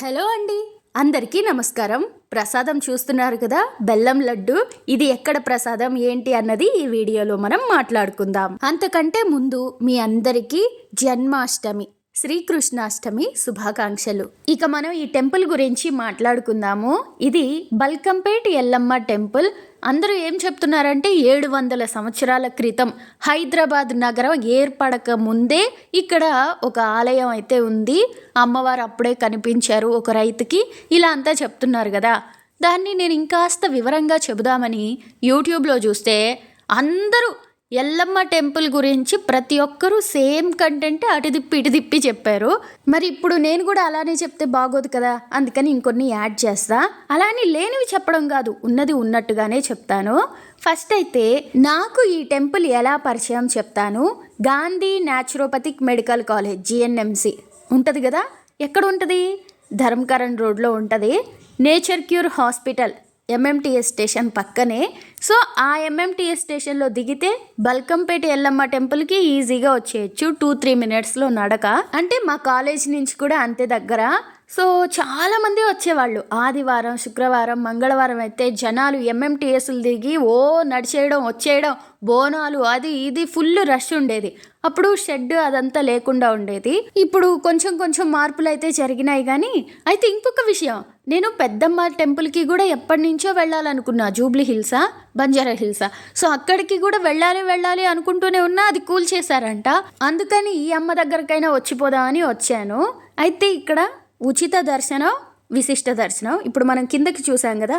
Hello అండి. అందరికీ నమస్కారం. ప్రసాదం చూస్తున్నారు కదా? బెల్లం లడ్డు. ఇది ఎక్కడ ప్రసాదం? ఏంటి అన్నది ఈ వీడియోలో మనం మాట్లాడుకుందాం. అంతకంటే ముందు మీ అందరికీ జన్మాష్టమి. శ్రీకృష్ణాష్టమి శుభాకాంక్షలు. ఇక మనం ఈ టెంపుల్ గురించి మాట్లాడుకుందాము. ఇది బల్కంపేట్ ఎల్లమ్మ టెంపుల్. అందరూ ఏం చెప్తున్నారంటే ఏడు వందల సంవత్సరాల క్రితం హైదరాబాద్ నగరం ఏర్పడక ముందే ఇక్కడ ఒక ఆలయం అయితే ఉంది. అమ్మవారు అప్పుడే కనిపించారు ఒక రైతుకి. ఇలా అంతా చెప్తున్నారు కదా. దాన్ని నేను ఇంకాస్త వివరంగా చెబుదామని యూట్యూబ్లో చూస్తే అందరూ ఎల్లమ్మ టెంపుల్ గురించి ప్రతి ఒక్కరూ సేమ్ కంటెంట్ అటు తిప్పి ఇటు తిప్పి చెప్పారు. మరి ఇప్పుడు నేను కూడా అలానే చెప్తే బాగోదు కదా? అందుకని ఇంకొన్ని యాడ్ చేస్తా. అలానే లేనివి చెప్పడం కాదు ఉన్నది ఉన్నట్టుగానే చెప్తాను. ఫస్ట్ అయితే నాకు ఈ టెంపుల్ ఎలా పరిచయం చెప్తాను. Gandhi naturopathic medical college GNMC ఉంటుంది కదా? ఎక్కడ ఉంటుంది? ధర్మకరణ్ రోడ్లో ఉంటుంది. Nature cure hospital. MMTS station పక్కనే. సో ఆ ఎంఎంటీఎస్ స్టేషన్లో దిగితే బల్కంపేట ఎల్లమ్మ టెంపుల్కి ఈజీగా వచ్చేయచ్చు. టూ త్రీ మినిట్స్లో నడక. అంటే మా కాలేజ్ నుంచి కూడా అంతే దగ్గర. సో చాలామంది వచ్చేవాళ్ళు. ఆదివారం శుక్రవారం మంగళవారం అయితే జనాలు ఎంఎంటీఎస్లు దిగి ఓ నడిచేయడం వచ్చేయడం బోనాలు అది ఇది ఫుల్ రష్ ఉండేది. అప్పుడు షెడ్ అదంతా లేకుండా ఉండేది. ఇప్పుడు కొంచెం కొంచెం మార్పులు అయితే జరిగినాయి కానీ అయితే ఇంకొక విషయం. నేను పెద్దమ్మ టెంపుల్కి కూడా ఎప్పటి నుంచో వెళ్ళాలనుకున్నా. జూబ్లీ హిల్సా బంజారా హిల్సా. సో అక్కడికి కూడా వెళ్ళాలి వెళ్ళాలి అనుకుంటూనే ఉన్నా అది కూల్ చేశారంట అందుకని ఈ అమ్మ దగ్గరకైనా వచ్చిపోదామని వచ్చాను. అయితే ఇక్కడ ఉచిత దర్శనం విశిష్ట దర్శనం. ఇప్పుడు మనం కిందకి చూసాం కదా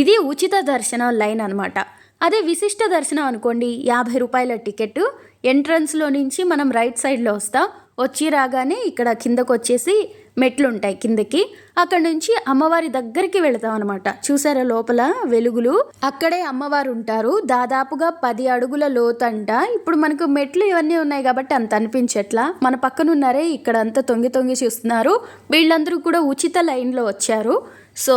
ఇది ఉచిత దర్శనం లైన్ అనమాట అదే విశిష్ట దర్శనం అనుకోండి యాభై రూపాయల టికెట్ ఎంట్రన్స్లో నుంచి మనం రైట్ సైడ్లో వస్తాం. వచ్చి రాగానే ఇక్కడ కిందకు వచ్చేసి మెట్లు ఉంటాయి కిందకి. అక్కడ నుంచి అమ్మవారి దగ్గరికి వెళతాం అనమాట చూసారా లోపల వెలుగులు? అక్కడే అమ్మవారు ఉంటారు దాదాపుగా పది అడుగుల లోతంట. ఇప్పుడు మనకు మెట్లు ఇవన్నీ ఉన్నాయి కాబట్టి అంత అనిపించట్లా. మన పక్కన ఉన్నారే ఇక్కడ అంతా తొంగి తొంగి చూస్తున్నారు. వీళ్ళందరూ కూడా ఉచిత లైన్లో వచ్చారు. సో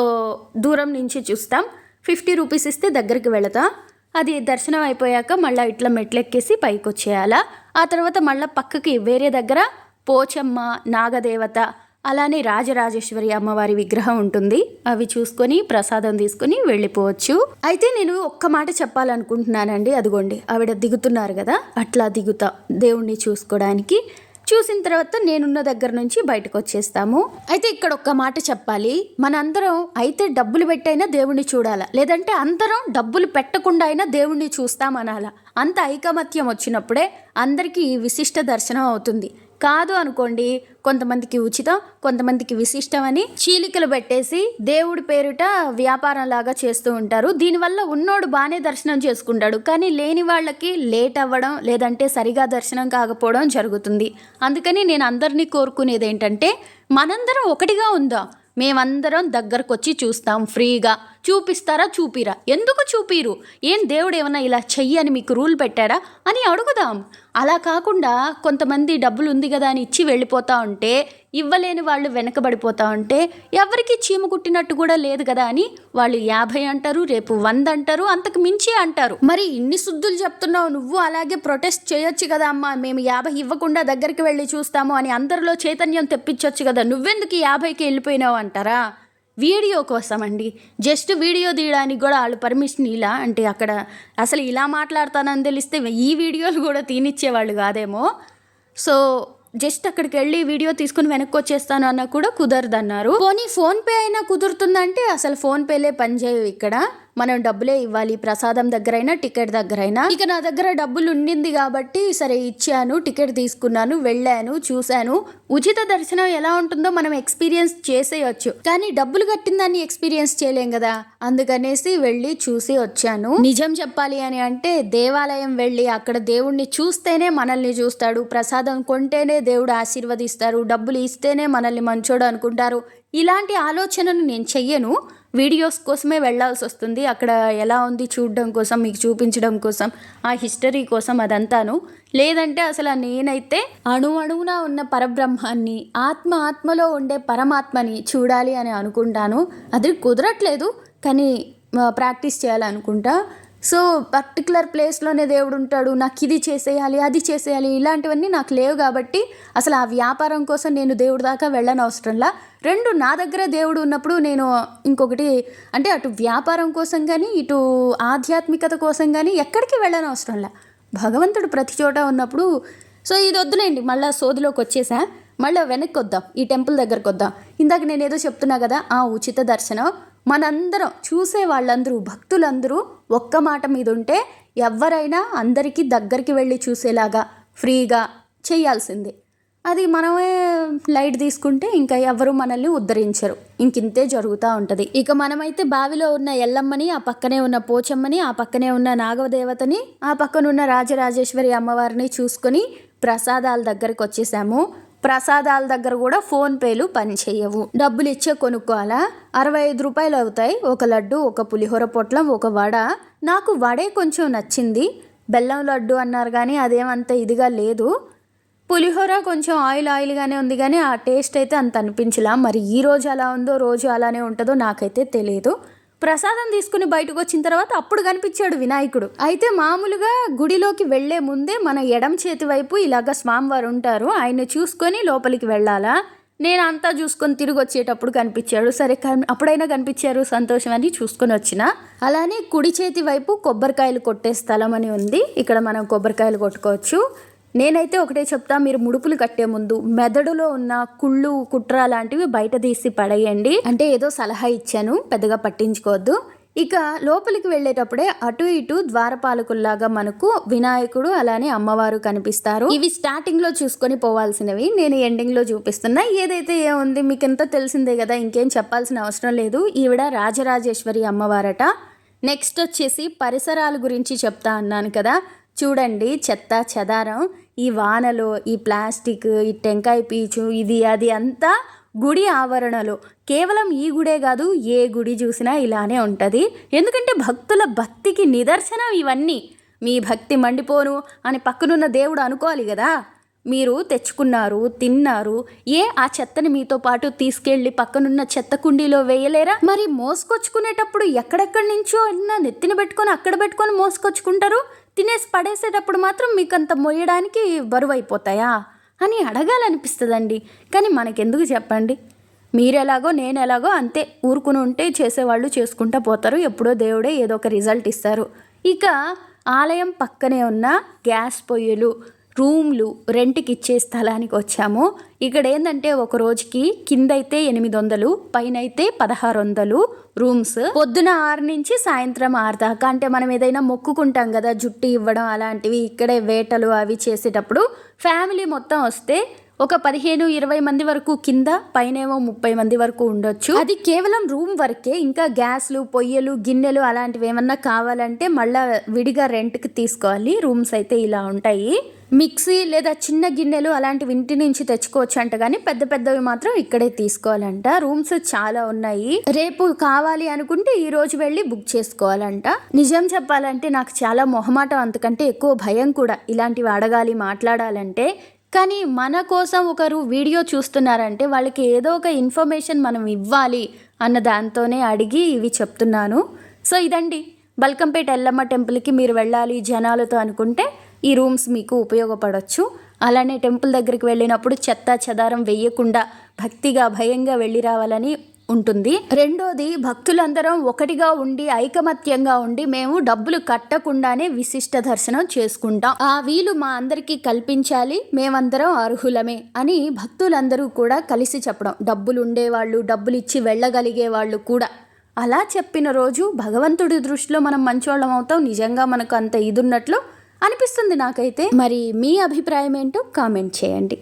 దూరం నుంచి చూస్తాం. ఫిఫ్టీ రూపీస్ ఇస్తే దగ్గరికి వెళతాం. అది దర్శనం అయిపోయాక మళ్ళీ ఇట్లా మెట్లెక్కేసి పైకి వచ్చేయాలా ఆ తర్వాత మళ్ళీ పక్కకి వేరే దగ్గర పోచమ్మ నాగదేవత అలానే రాజరాజేశ్వరి అమ్మవారి విగ్రహం ఉంటుంది. అవి చూసుకొని ప్రసాదం తీసుకొని వెళ్ళిపోవచ్చు. అయితే నేను ఒక్క మాట చెప్పాలనుకుంటున్నానండి. అదిగోండి ఆవిడ దిగుతున్నారు కదా అట్లా దిగుతా. దేవుణ్ణి చూసుకోవడానికి చూసిన తర్వాత నేనున్న దగ్గర నుంచి బయటకు వచ్చేస్తాము. అయితే ఇక్కడ ఒక్క మాట చెప్పాలి. మనందరం అయితే డబ్బులు పెట్టైనా దేవుణ్ణి చూడాలా? లేదంటే అందరం డబ్బులు పెట్టకుండా అయినా దేవుణ్ణి చూస్తామనాలా? అంత ఐకమత్యం వచ్చినప్పుడే అందరికీ ఈ విశిష్ట దర్శనం అవుతుంది. కాదు అనుకోండి కొంతమందికి ఉచితం కొంతమందికి విశిష్టం అని చీలికలు పెట్టేసి దేవుడి పేరుట వ్యాపారం లాగా చేస్తూ ఉంటారు. దీనివల్ల ఉన్నోడు బాగానే దర్శనం చేసుకుంటాడు. కానీ లేని వాళ్ళకి లేట్ అవ్వడం లేదంటే సరిగా దర్శనం కాకపోవడం జరుగుతుంది. అందుకని నేను అందరినీ కోరుకునేది ఏంటంటే మనందరం ఒకటిగా ఉందాం. మేమందరం దగ్గరకు వచ్చి చూస్తాం ఫ్రీగా. చూపిస్తారా చూపిరా? ఎందుకు చూపిరు? ఏం దేవుడు ఏమన్నా ఇలా చెయ్యి అని మీకు రూల్ పెట్టాడా? అని అడుగుదాం. అలా కాకుండా కొంతమంది డబ్బులు ఉంది కదా అని ఇచ్చి వెళ్ళిపోతా ఉంటే ఇవ్వలేని వాళ్ళు వెనకబడిపోతా ఉంటే ఎవరికి చీమ కుట్టినట్టు కూడా లేదు కదా అని వాళ్ళు యాభై అంటారు రేపు వంద అంటారు అంతకు మించి అంటారు. మరి ఇన్ని శుద్ధులు చెప్తున్నావు నువ్వు అలాగే ప్రొటెస్ట్ చేయొచ్చు కదా అమ్మా. మేము యాభై ఇవ్వకుండా దగ్గరికి వెళ్ళి చూస్తాము అని అందరిలో చైతన్యం తెప్పించవచ్చు కదా. నువ్వెందుకు యాభైకి వెళ్ళిపోయినావు అంటారా? వీడియో కోసం అండి జస్ట్ వీడియో తీయడానికి కూడా వాళ్ళు పర్మిషన్ ఇలా అంటే అక్కడ అసలు ఇలా మాట్లాడతానని తెలిస్తే ఈ వీడియోలు కూడా తీనిచ్చేవాళ్ళు కాదేమో. సో జస్ట్ అక్కడికి వెళ్ళి వీడియో తీసుకుని వెనక్కి వచ్చేస్తాను అన్న కూడా కుదరదన్నారు. పోనీ ఫోన్పే అయినా కుదురుతుందంటే అసలు ఫోన్పేలే పనిచేయవు ఇక్కడ. మనం డబ్బులే ఇవ్వాలి ప్రసాదం దగ్గరైనా టికెట్ దగ్గరైనా. ఇక నా దగ్గర డబ్బులు ఉండింది కాబట్టి సరే ఇచ్చాను టికెట్ తీసుకున్నాను వెళ్ళాను చూశాను. ఉచిత దర్శనం ఎలా ఉంటుందో మనం ఎక్స్పీరియన్స్ చేసేయచ్చు. కానీ డబ్బులు కట్టిన దాన్ని ఎక్స్పీరియన్స్ చేయలేం కదా. అందుకనేసి వెళ్ళి చూసి వచ్చాను. నిజం చెప్పాలి అని అంటే దేవాలయం వెళ్ళి అక్కడ దేవుణ్ణి చూస్తేనే మనల్ని చూస్తాడు. ప్రసాదం కొంటేనే దేవుడు ఆశీర్వదిస్తారు. డబ్బులు ఇస్తేనే మనల్ని మంచోడు అనుకుంటారు. ఇలాంటి ఆలోచనను నేను చెయ్యను. వీడియోస్ కోసమే వెళ్ళాల్సి వస్తుంది. అక్కడ ఎలా ఉంది చూడడం కోసం మీకు చూపించడం కోసం ఆ హిస్టరీ కోసం అదంతాను. లేదంటే అసలు నేనైతే అణు అణువున ఉన్న పరబ్రహ్మాన్ని ఆత్మ ఆత్మలో ఉండే పరమాత్మని చూడాలి అని అనుకుంటాను. అది కుదరట్లేదు కానీ ప్రాక్టీస్ చేయాలనుకుంటా. సో పర్టికులర్ ప్లేస్లోనే దేవుడు ఉంటాడు. నాకు ఇది చేసేయాలి అది చేసేయాలి ఇలాంటివన్నీ నాకు లేవు కాబట్టి అసలు ఆ వ్యాపారం కోసం నేను దేవుడి దాకా వెళ్ళని అవసరంలా. రెండు నా దగ్గర దేవుడు ఉన్నప్పుడు నేను ఇంకొకటి అంటే అటు వ్యాపారం కోసం కానీ ఇటు ఆధ్యాత్మికత కోసం కానీ ఎక్కడికి వెళ్ళని అవసరంలా. భగవంతుడు ప్రతి చోట ఉన్నప్పుడు సో ఇది వద్దులేండి మళ్ళీ సోదిలోకి వచ్చేసా? మళ్ళీ వెనక్కి వద్దాం ఈ టెంపుల్ దగ్గరకు వద్దాం. ఇందాక నేను ఏదో చెప్తున్నా కదా ఆ ఉచిత దర్శనం. మనందరం చూసే వాళ్ళందరూ భక్తులందరూ ఒక్క మాట మీద ఉంటే ఎవరైనా అందరికీ దగ్గరికి వెళ్ళి చూసేలాగా ఫ్రీగా చేయాల్సిందే. అది మనమే లైట్ తీసుకుంటే ఇంకా ఎవరు మనల్ని ఉద్ధరించరు. ఇంకింతే జరుగుతూ ఉంటుంది. ఇక మనమైతే బావిలో ఉన్న ఎల్లమ్మని ఆ పక్కనే ఉన్న పోచమ్మని ఆ పక్కనే ఉన్న నాగదేవతని ఆ పక్కనున్న రాజరాజేశ్వరి అమ్మవారిని చూసుకొని ప్రసాదాల దగ్గరకు వచ్చేసాము ప్రసాదాల దగ్గర కూడా ఫోన్ పేలు పనిచేయవు డబ్బులు ఇచ్చే కొనుక్కోవాలా? అరవై ఐదు రూపాయలు అవుతాయి. ఒక లడ్డు ఒక పులిహోర పొట్లం ఒక వడ. నాకు వడే కొంచెం నచ్చింది. బెల్లం లడ్డు అన్నారు కానీ అదేమంత ఇదిగా లేదు. పులిహోర కొంచెం ఆయిల్ ఆయిల్గానే ఉంది కానీ ఆ టేస్ట్ అయితే అంత అనిపించలా. మరి ఈ రోజు అలా ఉందో రోజు అలానే ఉంటుందో నాకైతే తెలియదు ప్రసాదం తీసుకుని బయటకు వచ్చిన తర్వాత అప్పుడు కనిపించాడు వినాయకుడు. అయితే మామూలుగా గుడిలోకి వెళ్ళే ముందే మన ఎడం చేతి వైపు ఇలాగ స్వామివారు ఉంటారు. ఆయన చూసుకొని లోపలికి వెళ్ళాలా? నేను అంతా చూసుకొని తిరిగి వచ్చేటప్పుడు కనిపించాడు. సరే అప్పుడైనా కనిపించారు సంతోషం అని చూసుకొని వచ్చిన. అలానే కుడి చేతి వైపు కొబ్బరికాయలు కొట్టే స్థలం అని ఉంది. ఇక్కడ మనం కొబ్బరికాయలు కొట్టుకోవచ్చు. నేనైతే ఒకటే చెప్తా మీరు ముడుపులు కట్టే ముందు మెదడులో ఉన్న కుళ్ళు కుట్ర లాంటివి బయట తీసి పడేయండి. అంటే ఏదో సలహా ఇచ్చాను పెద్దగా పట్టించుకోవద్దు. ఇక లోపలికి వెళ్ళేటప్పుడే అటు ఇటు ద్వారపాలకుల్లాగా మనకు వినాయకుడు అలానే అమ్మవారు కనిపిస్తారు. ఇవి స్టార్టింగ్లో చూసుకొని పోవాల్సినవి. నేను ఎండింగ్లో చూపిస్తున్నా. ఏదైతే ఏముంది మీకు ఎంత తెలిసిందే కదా ఇంకేం చెప్పాల్సిన అవసరం లేదు. ఈవిడ రాజరాజేశ్వరి అమ్మవారట. నెక్స్ట్ వచ్చేసి పరిసరాల గురించి చెప్తా అన్నాను కదా. చూడండి చెత్త చెదారం ఈ వానలో ఈ ప్లాస్టిక్ ఈ టెంకాయ పీచు ఇది అది అంతా గుడి ఆవరణలో. కేవలం ఈ గుడే కాదు ఏ గుడి చూసినా ఇలానే ఉంటుంది. ఎందుకంటే భక్తుల భక్తికి నిదర్శనం ఇవన్నీ. మీ భక్తి మండిపోను అని పక్కనున్న దేవుడు అనుకోవాలి కదా. మీరు తెచ్చుకున్నారు తిన్నారు ఏ ఆ చెత్తని మీతో పాటు తీసుకెళ్ళి పక్కనున్న చెత్త కుండీలో వేయలేరా? మరి మోసుకొచ్చుకునేటప్పుడు ఎక్కడెక్కడి నుంచో అన్న నెత్తిన పెట్టుకొని అక్కడ పెట్టుకొని మోసుకొచ్చుకుంటారు? తినేసి పడేసేటప్పుడు మాత్రం మీకు అంత మొయ్యడానికి బరువు అయిపోతాయా అని అడగాలనిపిస్తుందండి. కానీ మనకెందుకు చెప్పండి? మీరెలాగో నేను ఎలాగో అంతే ఊరుకుని ఉంటే చేసేవాళ్ళు చేసుకుంటా పోతారు. ఎప్పుడో దేవుడే ఏదో ఒక రిజల్ట్ ఇస్తారు. ఇక ఆలయం పక్కనే ఉన్న గ్యాస్ పొయ్యిలు రూమ్లు రెంట్కి ఇచ్చే స్థలానికి వచ్చాము ఇక్కడ ఏంటంటే ఒక రోజుకి కింద అయితే ఎనిమిది వందలు పైన అయితే పదహారు వందలు రూమ్స్. పొద్దున ఆరు నుంచి సాయంత్రం ఆరు దాకా అంటే మనం ఏదైనా మొక్కుకుంటాం కదా జుట్టు ఇవ్వడం అలాంటివి ఇక్కడే వేటలు అవి చేసేటప్పుడు ఫ్యామిలీ మొత్తం వస్తే ఒక పదిహేను ఇరవై మంది వరకు కింద పైనేమో ముప్పై మంది వరకు ఉండొచ్చు. అది కేవలం రూమ్ వరకే ఇంకా గ్యాస్లు పొయ్యలు గిన్నెలు అలాంటివి ఏమన్నా కావాలంటే మళ్ళీ విడిగా రెంట్కి తీసుకోవాలి. రూమ్స్ అయితే ఇలా ఉంటాయి. మిక్సీ లేదా చిన్న గిన్నెలు అలాంటివి ఇంటి నుంచి తెచ్చుకోవచ్చు అంట కానీ పెద్ద పెద్దవి మాత్రం ఇక్కడే తీసుకోవాలంట. రూమ్స్ చాలా ఉన్నాయి. రేపు కావాలి అనుకుంటే ఈ రోజు వెళ్ళి బుక్ చేసుకోవాలంట. నిజం చెప్పాలంటే నాకు చాలా మొహమాటం అంతకంటే ఎక్కువ భయం కూడా ఇలాంటివి అడగాలి మాట్లాడాలంటే. కానీ మన కోసం ఒకరు వీడియో చూస్తున్నారంటే వాళ్ళకి ఏదో ఒక ఇన్ఫర్మేషన్ మనం ఇవ్వాలి అన్న దాంతోనే అడిగి ఇవి చెప్తున్నాను. సో ఇదండి. బల్కంపేట ఎల్లమ్మ టెంపుల్కి మీరు వెళ్ళాలి జనాలతో అనుకుంటే ఈ రూమ్స్ మీకు ఉపయోగపడవచ్చు అలానే టెంపుల్ దగ్గరికి వెళ్ళినప్పుడు చెత్త చెదారం వేయకుండా భక్తిగా భయంగా వెళ్ళి రావాలని ఉంటుంది. రెండోది భక్తులందరం ఒకటిగా ఉండి ఐకమత్యంగా ఉండి మేము డబ్బులు కట్టకుండానే విశిష్ట దర్శనం చేసుకుంటాం. ఆ వీలు మా అందరికీ కల్పించాలి మేమందరం అర్హులమే అని భక్తులందరూ కూడా కలిసి చెప్పడం. డబ్బులు ఉండేవాళ్ళు డబ్బులు ఇచ్చి వెళ్ళగలిగే వాళ్ళు కూడా. అలా చెప్పిన రోజు భగవంతుడి దృష్టిలో మనం మంచోళ్ళం అవుతాం. నిజంగా మనకు అంత ఇది ఉన్నట్లు అనిపిస్తుంది నాకైతే. మరి మీ అభిప్రాయం ఏంటో కామెంట్ చేయండి.